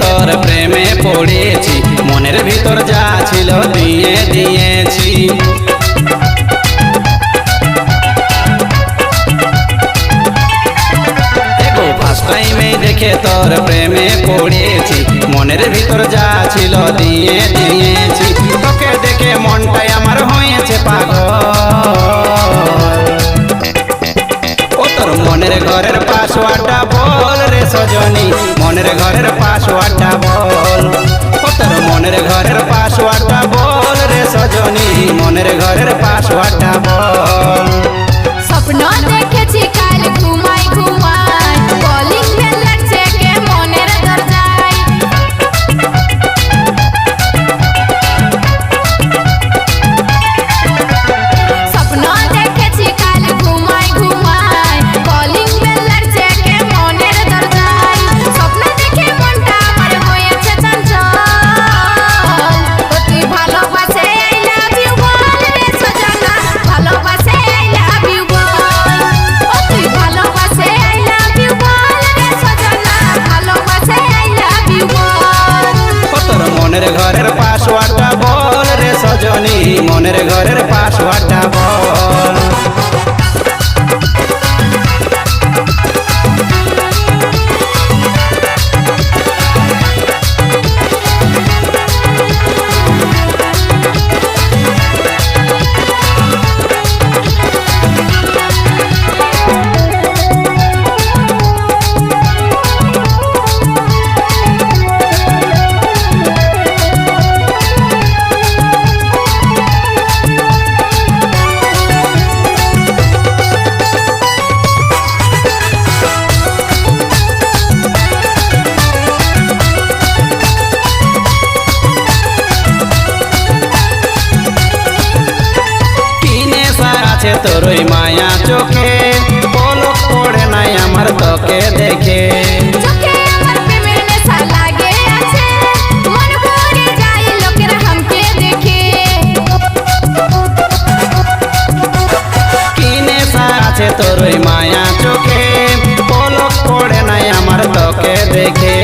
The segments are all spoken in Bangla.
তোর প্রেমে পড়েছি, মনের ভিতর যা ছিল দিয়ে দিয়েছি। দেখে তোর প্রেমে পড়েছি, মনের ভিতর যা ছিল দিয়ে দিয়েছি। তোকে দেখে মনটাই আমার হয়েছে মনের ঘরের পাশওয়ার্ডটা বল। ও তোর মনের ঘরের পাশওয়ার্ডটা বল রে সজনী। মনের ঘরের আছে তোর মায়া চোখে। পলক পড়ে নাই আমার তোকে দেখে। তোর মায়া চোখে? পলক পড়ে নাই আমার তোকে দেখে।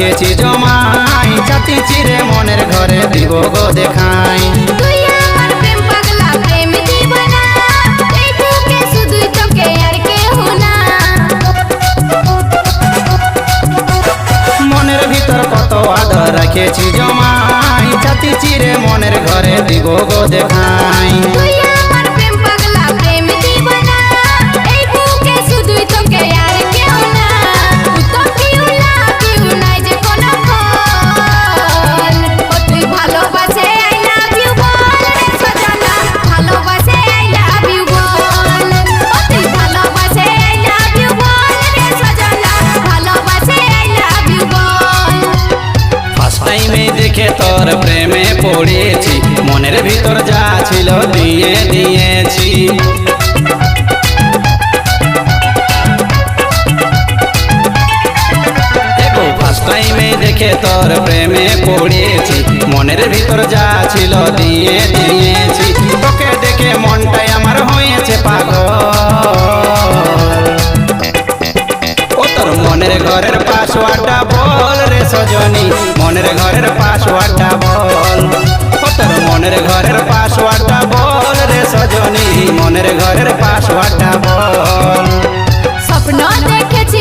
রেখেছি জমাই জাতি চিরে মনের ঘরে দিব গো দেখাই। মনের রাখেছি জমাই জাতি চিরে মনের ঘরে দিব গো দেখাই। টাইমে দেখে তোর প্রেমে পড়েছি মনের ভিতর যা ছিল দিয়ে দিয়েছি। টাইমে দেখে তোর প্রেমে পড়েছি মনের ভিতর যা ছিল দিয়ে দিয়েছি। তোকে দেখে মনটাই আমার মনের ঘরের পাসওয়ার্ডটা বল রে সজনী। মনের ঘরের পাসওয়ার্ডটা বল। স্বপ্ন দেখেছি